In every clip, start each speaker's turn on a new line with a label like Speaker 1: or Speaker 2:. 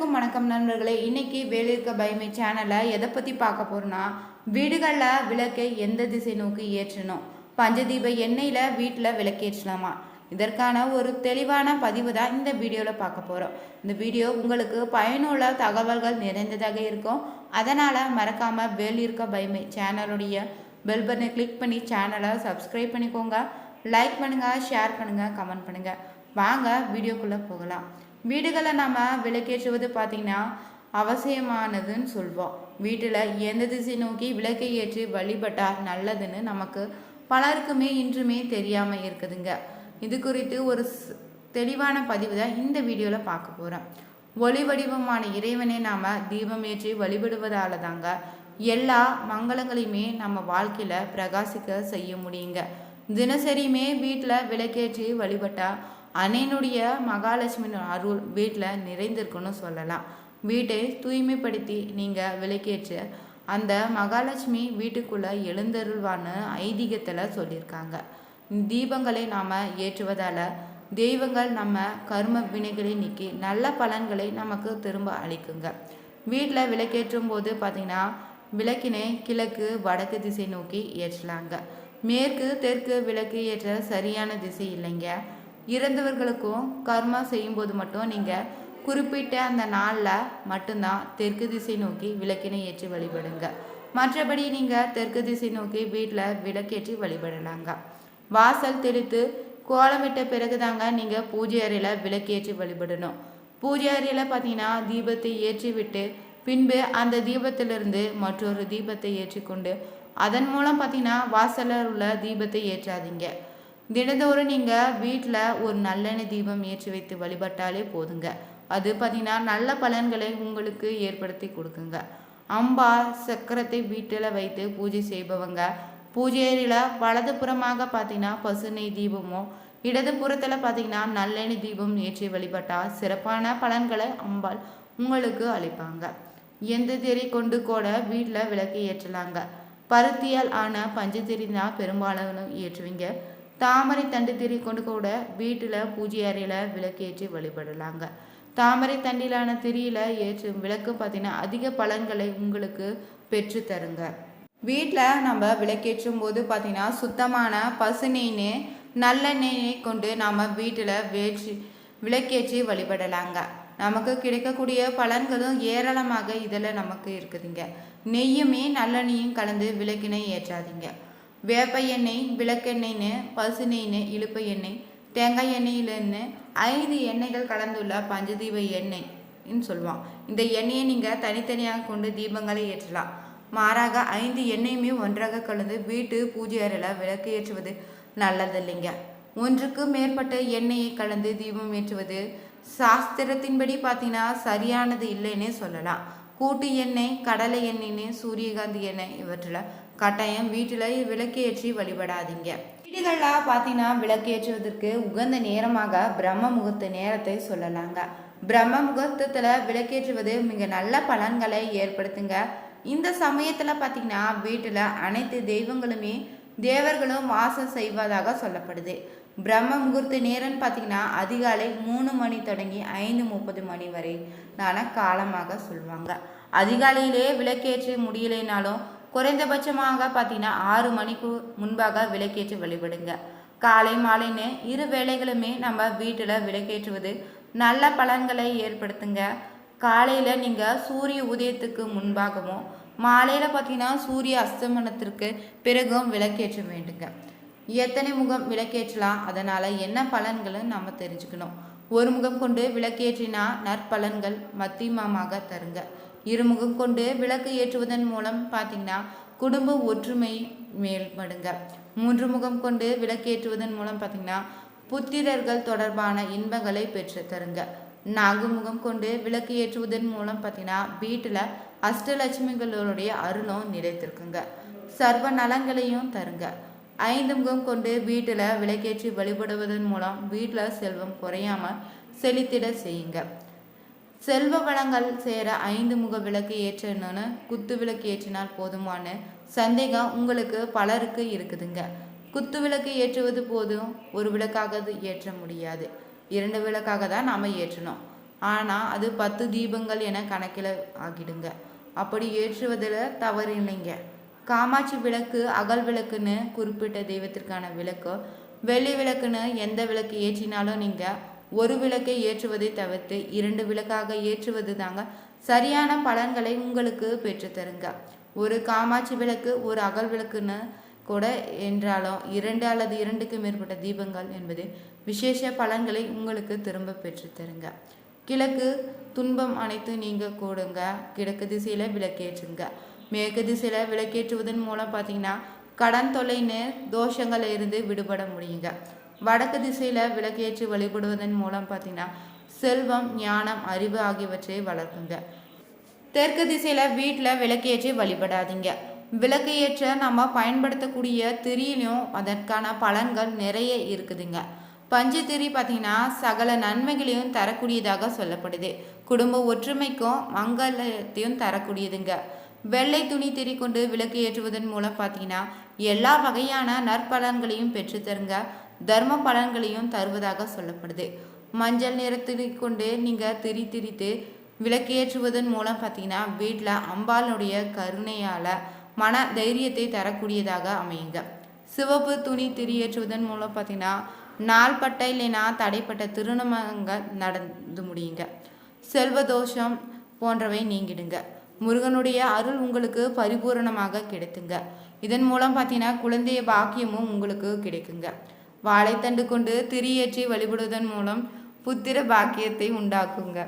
Speaker 1: அனைவருக்கும் வணக்கம் நண்பர்களே. இன்னைக்கு வேலிருக்க பயமை சேனலை எதை பற்றி பார்க்க போகிறோன்னா வீடுகளில் விளக்கை எந்த திசை நோக்கி ஏற்றணும்? பஞ்சதீப எண்ணெயில் வீட்டில் விளக்கேற்றலாமா இதற்கான ஒரு தெளிவான பதிவு தான் இந்த வீடியோவில் பார்க்க போகிறோம் இந்த வீடியோ உங்களுக்கு பயனுள்ள தகவல்கள் நிறைந்ததாக இருக்கும். அதனால் மறக்காமல் வேலிருக்க பயமை சேனலுடைய பெல் பட்டனை கிளிக் பண்ணி சேனலை சப்ஸ்கிரைப் பண்ணிக்கோங்க. லைக் பண்ணுங்கள் ஷேர் பண்ணுங்கள் கமெண்ட் பண்ணுங்கள் வாங்க வீடியோக்குள்ளே போகலாம். வீடுகளை நம்ம விளக்கேற்றுவது பார்த்திங்கன்னா அவசியமானதுன்னு சொல்வோம். வீட்டில் எந்த திசை நோக்கி விளக்கை ஏற்றி வழிபட்டால் நல்லதுன்னு நமக்கு பலருக்குமே இன்றுமே தெரியாமல் இருக்குதுங்க. இது குறித்து ஒரு தெளிவான பதிவு தான் இந்த வீடியோவில் பார்க்க போகிறோம் ஒளி வடிவமான இறைவனை நாம் தீபம் ஏற்றி வழிபடுவதால தாங்க எல்லா மங்களங்களையுமே நம்ம வாழ்க்கையில் பிரகாசிக்க செய்ய முடியுங்க. தினசரியுமே வீட்டில் விளக்கேற்றி வழிபட்டால் அன்னையினுடைய மகாலட்சுமியின் அருள் வீட்டில் நிறைந்திருக்குன்னு சொல்லலாம். வீட்டை தூய்மைப்படுத்தி நீங்கள் விளக்கேற்று அந்த மகாலட்சுமி வீட்டுக்குள்ளே எழுந்தருள்வான்னு ஐதீகத்தில் சொல்லியிருக்காங்க. தீபங்களை நாம் ஏற்றுவதால் தெய்வங்கள் நம்ம கர்ம வினைகளை நீக்கி நல்ல பலன்களை நமக்கு திரும்ப அளிக்குங்க. வீட்டில் விளக்கேற்றும் போது பார்த்திங்கன்னா விளக்கினை கிழக்கு வடக்கு திசை நோக்கி ஏற்றலாங்க. மேற்கு தெற்கு விளக்கு ஏற்ற சரியான திசை இல்லைங்க. இறந்தவர்களுக்கும் கர்மா செய்யும்போது மட்டும் நீங்கள் குறிப்பிட்ட அந்த நாளில் மட்டும்தான் தெற்கு திசை நோக்கி விளக்கினை ஏற்றி வழிபடுங்க. மற்றபடி நீங்கள் தெற்கு திசை நோக்கி வீட்டில் விளக்கேற்றி வழிபடலாங்க. வாசல் தெளித்து கோலமிட்ட பிறகு தாங்க நீங்கள் பூஜை அறையில் விளக்கேற்றி வழிபடணும். பூஜை அறையில் பார்த்தீங்கன்னா தீபத்தை ஏற்றி விட்டு பின்பு அந்த தீபத்திலிருந்து மற்றொரு தீபத்தை ஏற்றிக்கொண்டு அதன் மூலம் பார்த்தீங்கன்னா வாசலில் உள்ள தீபத்தை ஏற்றாதீங்க. தினந்தோறும் நீங்கள் வீட்டில் ஒரு நல்லெண்ணெய் தீபம் ஏற்றி வைத்து வழிபட்டாலே போதுங்க. அது பார்த்தீங்கன்னா நல்ல பலன்களை உங்களுக்கு ஏற்படுத்தி கொடுக்குங்க. அம்பா சக்கரத்தை வீட்டில் வைத்து பூஜை செய்பவங்க பூஜையில் வலது புறமாக பார்த்தீங்கன்னா பசுநெய் தீபமும் இடது புறத்தில் பார்த்தீங்கன்னா நல்லெண்ணெய் தீபம் ஏற்றி வழிபட்டால் சிறப்பான பலன்களை அம்பாள் உங்களுக்கு அளிப்பாங்க. எந்த திரி கொண்டு கூட வீட்டில் விளக்கு ஏற்றலாங்க. பருத்தியால் ஆன பஞ்சத்திரி தான் பெரும்பாலும் ஏற்றுவீங்க. தாமரை தண்டு திரி கொண்டு கூட வீட்டில் பூஜை அறையில் விளக்கு ஏற்றி வழிபடலாங்க. தாமரை தண்டிலான திரியில் ஏற்றும் விளக்கு பார்த்தீங்கன்னா அதிக பலன்களை உங்களுக்கு பெற்று தருங்க. வீட்டில் நம்ம விளக்கேற்றும் போது பார்த்தீங்கன்னா சுத்தமான பசுநெய்னு நல்லெண்ணெயை கொண்டு நாம் வீட்டில் வேற்றி விளக்கேற்றி வழிபடலாங்க. நமக்கு கிடைக்கக்கூடிய பலன்களும் ஏராளமாக இதில் நமக்கு இருக்குதுங்க. நெய்யுமே நல்லெண்ணெயும் கலந்து விளக்கினை ஏற்றாதீங்க. வேப்ப எண்ணெய் விளக்கெண்ணெய்னு பசு நெய்னு இழுப்ப எண்ணெய் தேங்காய் எண்ணெயிலன்னு ஐந்து எண்ணெய்கள் கலந்துள்ள பஞ்சதீப எண்ணெய்ன்னு சொல்லுவான். இந்த எண்ணெயை நீங்கள் தனித்தனியாக கொண்டு தீபங்களை ஏற்றலாம். மாறாக ஐந்து எண்ணெயுமே ஒன்றாக கலந்து வீட்டு பூஜை அறையில் விளக்கு ஏற்றுவது நல்லதில்லைங்க. ஒன்றுக்கு மேற்பட்ட எண்ணெயை கலந்து தீபம் ஏற்றுவது சாஸ்திரத்தின்படி பார்த்தீங்கன்னா சரியானது இல்லைன்னே சொல்லலாம். கூட்டு எண்ணெய் கடலை எண்ணெய்னு சூரியகாந்தி எண்ணெய் இவற்றில் கட்டாயம் வீட்டில் விளக்கேற்றி வழிபடாதீங்க. வீடுகளில் பார்த்தீங்கன்னா விளக்கேற்றுவதற்கு உகந்த நேரமாக பிரம்ம முகூர்த்த நேரத்தை சொல்லலாங்க. பிரம்ம முகூர்த்தத்தில் விளக்கேற்றுவது மிக நல்ல பலன்களை ஏற்படுத்துங்க. இந்த சமயத்தில் பார்த்தீங்கன்னா வீட்டில் அனைத்து தெய்வங்களுமே தேவர்களும் வாசம் செய்வதாக சொல்லப்படுது. பிரம்ம முகூர்த்த நேரம்னு பார்த்தீங்கன்னா அதிகாலை மூணு மணி தொடங்கி ஐந்து முப்பது மணி வரை நான காலமாக சொல்லுவாங்க அதிகாலையிலே விளக்கேற்றி முடியலைனாலும் குறைந்தபட்சமாக பார்த்தீங்கன்னா ஆறு மணிக்கு முன்பாக விளக்கேற்றி வழிபடுங்க. காலை மாலைன்னு இரு வேளைகளுமே நம்ம வீட்டில் விளக்கேற்றுவது நல்ல பலன்களை ஏற்படுத்துங்க. காலையில் நீங்கள் சூரிய உதயத்துக்கு முன்பாகவும் மாலையில் பார்த்தீங்கன்னா சூரிய அஸ்தமனத்திற்கு பிறகும் விளக்கேற்ற வேண்டுங்க. எத்தனை முகம் விளக்கேற்றலாம் அதனால் என்ன பலன்களும் நம்ம தெரிஞ்சுக்கணும். ஒரு முகம் கொண்டு விளக்கேற்றினா நற்பலன்கள் மத்தியமமாக தருங்க. இருமுகம் கொண்டு விளக்கு ஏற்றுவதன் மூலம் பார்த்தீங்கன்னா குடும்ப ஒற்றுமை மேல்படுங்க மூன்று முகம் கொண்டு விளக்கேற்றுவதன் மூலம் பார்த்தீங்கன்னா புத்திரர்கள் தொடர்பான இன்பங்களை பெற்று தருங்க. நான்கு முகம் கொண்டு விளக்கு ஏற்றுவதன் மூலம் பார்த்தீங்கன்னா வீட்டில் அஷ்டலட்சுமிகளுடைய அருளும் நிலைத்திருக்குங்க சர்வ நலங்களையும் தருங்க. ஐந்து முகம் கொண்டு வீட்டில் விளக்கேற்றி வழிபடுவதன் மூலம் வீட்டில் செல்வம் குறையாமல் செழித்திட செய்யுங்க. செல்வ வளங்கள் சேர ஐந்து முக விளக்கு ஏற்றணும்னு குத்து விளக்கு ஏற்றினால் போதுமான சந்தேகம் உங்களுக்கு பலருக்கு இருக்குதுங்க. குத்து விளக்கு ஏற்றுவது போதும் ஒரு விளக்காக அது ஏற்ற முடியாது. இரண்டு விளக்காக தான் நாம் ஏற்றணும். ஆனால் அது பத்து தீபங்கள் என கணக்கில் ஆகிடுங்க. அப்படி ஏற்றுவதில் தவறு இல்லைங்க. காமாட்சி விளக்கு அகல் விளக்குன்னு குறிப்பிட்ட தெய்வத்திற்கான விளக்கு வெள்ளி விளக்குன்னு எந்த விளக்கு ஏற்றினாலும் நீங்கள் ஒரு விளக்கை ஏற்றுவதை தவிர்த்து இரண்டு விளக்காக ஏற்றுவது தாங்க சரியான பலன்களை உங்களுக்கு பெற்றுத்தருங்க ஒரு காமாட்சி விளக்கு ஒரு அகல் விளக்குன்னு கூட என்றாலும் இரண்டு அல்லது இரண்டுக்கு மேற்பட்ட தீபங்கள் என்பது விசேஷ பலன்களை உங்களுக்கு திரும்ப பெற்றுத்தருங்க கிழக்கு துன்பம் அனைத்து நீங்க கூடுங்க. கிழக்கு திசையில விளக்கேற்றுங்க. மேற்கு திசையில விளக்கேற்றுவதன் மூலம் பார்த்தீங்கன்னா கடன் தொலைன்னு தோஷங்களிலிருந்து விடுபட முடியுங்க. வடக்கு திசையில் விளக்கேற்றி வழிபடுவதன் மூலம் பார்த்தீங்கன்னா செல்வம் ஞானம் அறிவு ஆகியவற்றை வளர்க்குங்க. தெற்கு திசையில் வீட்டில் விளக்கேற்றி வழிபடாதீங்க. விளக்கு ஏற்ற நம்ம பயன்படுத்தக்கூடிய திரியிலையும் அதற்கான பலன்கள் நிறைய இருக்குதுங்க. பஞ்சத்திரி பார்த்தீங்கன்னா சகல நன்மைகளையும் தரக்கூடியதாக சொல்லப்படுது. குடும்ப ஒற்றுமைக்கும் மங்களத்தையும் தரக்கூடியதுங்க. வெள்ளை துணி திரி கொண்டு விளக்கு ஏற்றுவதன் மூலம் பார்த்தீங்கன்னா எல்லா வகையான நற்பலன்களையும் பெற்றுத்தருங்க. தர்ம பலன்களையும் தருவதாக சொல்லப்படுது. மஞ்சள் நிறத்திரி கொண்டு நீங்கள் திரி திரித்து விளக்கேற்றுவதன் மூலம் பார்த்தீங்கன்னா வீட்டில் அம்பாளுடைய கருணையால் மன தைரியத்தை தரக்கூடியதாக அமையுங்க. சிவப்பு துணி திரியேற்றுவதன் மூலம் பார்த்தீங்கன்னா நாள்பட்ட இல்லைன்னா தடைப்பட்ட திருமணங்கள் நடந்து முடியுங்க. செல்வதோஷம் போன்றவை நீங்கிடுங்க. முருகனுடைய அருள் உங்களுக்கு பரிபூரணமாக கிடைத்துங்க. இதன் மூலம் பார்த்தீங்கன்னா குழந்தைய பாக்கியமும் உங்களுக்கு கிடைக்குங்க. வாழைத்தண்டு கொண்டு திரியேற்றி வழிபடுவதன் மூலம் புத்திர பாக்கியத்தை உண்டாக்குங்க.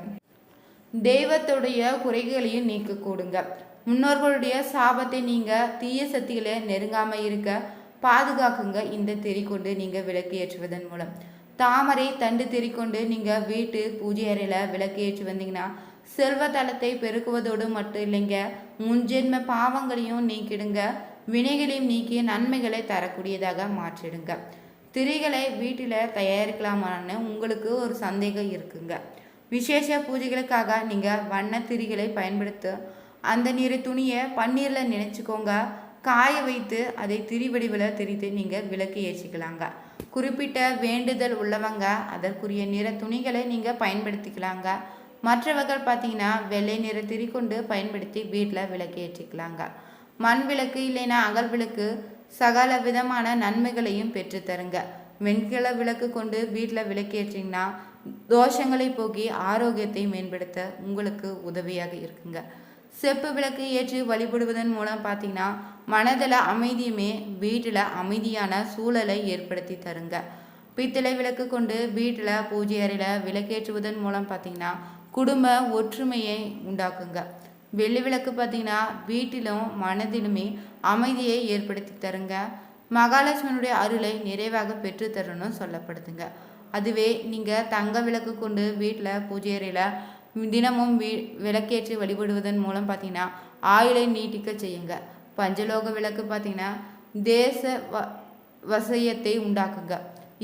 Speaker 1: தெய்வத்துடைய குறைகளையும் நீக்கக்கூடுங்க. முன்னோர்களுடைய சாபத்தை நீங்க தீய சக்திகளை நெருங்காம இருக்க பாதுகாக்குங்க. இந்த திரி கொண்டு நீங்க விளக்கு ஏற்றுவதன் மூலம். தாமரை தண்டு திரி கொண்டு நீங்க வீட்டு பூஜை அறையில விளக்கு ஏற்றி வந்தீங்கன்னா செல்வ தளத்தை பெருக்குவதோடு மட்டும் இல்லைங்க. முன்ஜென்ம பாவங்களையும் நீக்கிடுங்க. வினைகளையும் நீக்கி நன்மைகளை தரக்கூடியதாக மாற்றிடுங்க. திரிகளை வீட்டில் தயாரிக்கலாமான்னு உங்களுக்கு ஒரு சந்தேகம் இருக்குங்க. விசேஷ பூஜைகளுக்காக நீங்கள் வண்ண திரிகளை பயன்படுத்த அந்த நிற துணியை பன்னீரில் நினைச்சுக்கோங்க. காய வைத்து அதை திரி வடிவில் திரித்து நீங்கள் விளக்கு ஏற்றிக்கலாங்க. குறிப்பிட்ட வேண்டுதல் உள்ளவங்க அதற்குரிய நிற துணிகளை நீங்கள் பயன்படுத்திக்கலாங்க. மற்றவர்கள் பார்த்தீங்கன்னா வெள்ளை நிற திரி கொண்டு பயன்படுத்தி வீட்டில் விளக்கு ஏற்றிக்கலாங்க. மண் விளக்கு இல்லைன்னா அகல் விளக்கு சகல விதமான நன்மைகளையும் பெற்றுத்தருங்க. வெண்கல விளக்கு கொண்டு வீட்டில் விளக்கேற்றிங்கன்னா தோஷங்களை போக்கி ஆரோக்கியத்தை மேம்படுத்த உங்களுக்கு உதவியாக இருக்குங்க. செப்பு விளக்கு ஏற்றி வழிபடுவதன் மூலம் பார்த்தீங்கன்னா மனதில் அமைதியுமே வீட்டில் அமைதியான சூழலை ஏற்படுத்தி தருங்க. பித்தளை விளக்கு கொண்டு வீட்டில் பூஜை அறையில் விளக்கேற்றுவதன் மூலம் பார்த்தீங்கன்னா குடும்ப ஒற்றுமையை உண்டாக்குங்க. வெள்ளி விளக்கு பார்த்தீங்கன்னா வீட்டிலும் மனதிலுமே அமைதியை ஏற்படுத்தி தருங்க. மகாலட்சுமியுடைய அருளை நிறைவாக பெற்று சொல்லப்படுத்துங்க சொல்லப்படுதுங்க. அதுவே நீங்கள் தங்க விளக்கு கொண்டு வீட்டில் பூஜை அறையில் தினமும் வீ விளக்கேற்றி வழிபடுவதன் மூலம் பார்த்தீங்கன்னா ஆயுளை நீட்டிக்க செய்யுங்க. பஞ்சலோக விளக்கு பார்த்தீங்கன்னா தேச வ வசியத்தை உண்டாக்குங்க.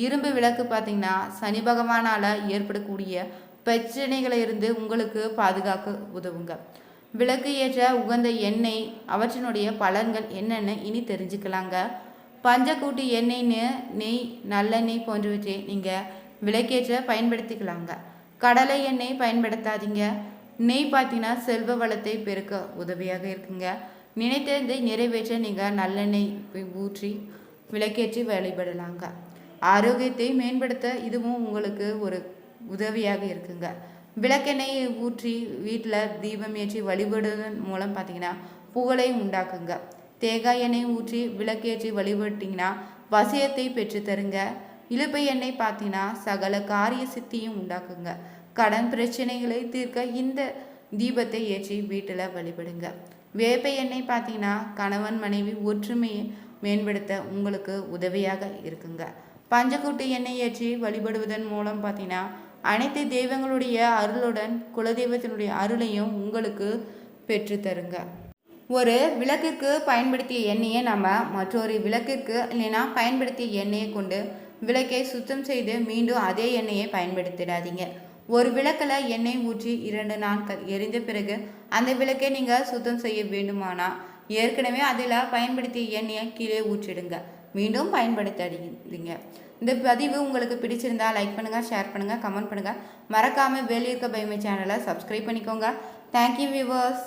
Speaker 1: இரும்பு விளக்கு பார்த்தீங்கன்னா சனி பகவானால் ஏற்படக்கூடிய பிரச்சனைகளை இருந்து உங்களுக்கு பாதுகாக்க உதவுங்க. விளக்கு ஏற்ற உகந்த எண்ணெய் அவற்றினுடைய பலன்கள் என்னென்னு இனி தெரிஞ்சுக்கலாங்க. பஞ்சக்கூட்டு எண்ணெய்னு நெய் நல்லெண்ணெய் போன்றவற்றை நீங்கள் விளக்கேற்ற பயன்படுத்திக்கலாங்க. கடலை எண்ணெய் பயன்படுத்தாதீங்க. நெய் பார்த்தீங்கன்னா செல்வ வளத்தை பெருக்க உதவியாக இருக்குங்க. நினைத்ததை நிறைவேற்ற நீங்கள் நல்லெண்ணெய் ஊற்றி விளக்கேற்றி வழிபடலாங்க. ஆரோக்கியத்தை மேம்படுத்த இதுவும் உங்களுக்கு ஒரு உதவியாக இருக்குங்க. விளக்கெண்ணெயை ஊற்றி வீட்டில் தீபம் ஏற்றி வழிபடுவதன் மூலம் பார்த்தீங்கன்னா புகழை உண்டாக்குங்க. தேங்காய் எண்ணெய் ஊற்றி விளக்கேற்றி வழிபட்டிங்கன்னா வசியத்தை பெற்று தருங்க. இழுப்பை எண்ணெய் பார்த்தீங்கன்னா சகல காரிய சித்தியும் உண்டாக்குங்க. கடன் பிரச்சனைகளை தீர்க்க இந்த தீபத்தை ஏற்றி வீட்டில் வழிபடுங்க. வேப்ப எண்ணெய் பார்த்தீங்கன்னா கணவன் மனைவி ஒற்றுமையை மேம்படுத்த உங்களுக்கு உதவியாக இருக்குங்க. பஞ்சக்கூட்டு எண்ணெய் ஏற்றி வழிபடுவதன் மூலம் பார்த்தீங்கன்னா அனைத்து தெய்வங்களுடைய அருளுடன் குலதெய்வத்தினுடைய அருளையும் உங்களுக்கு பெற்று தருங்க. ஒரு விளக்குக்கு பயன்படுத்திய எண்ணெயை நம்ம மற்றொரு விளக்குக்கு இல்லைன்னா பயன்படுத்திய எண்ணெயை கொண்டு விளக்கை சுத்தம் செய்து மீண்டும் அதே எண்ணெயை பயன்படுத்திடாதீங்க. ஒரு விளக்கில் எண்ணெய் ஊற்றி இரண்டு நாட்கள் எரிந்த பிறகு அந்த விளக்கை நீங்கள் சுத்தம் செய்ய வேண்டுமானால் ஏற்கனவே அதில் பயன்படுத்திய எண்ணெயை கீழே ஊற்றிடுங்க. மீண்டும் பயன்படுத்தாதீங்க. இந்த பதிவு உங்களுக்கு பிடிச்சிருந்தா லைக் பண்ணுங்கள் ஷேர் பண்ணுங்கள் கமெண்ட் பண்ணுங்கள் மறக்காமல் வேலியிருக்க பயமை சேனலை சப்ஸ்கிரைப் பண்ணிக்கோங்க. Thank you viewers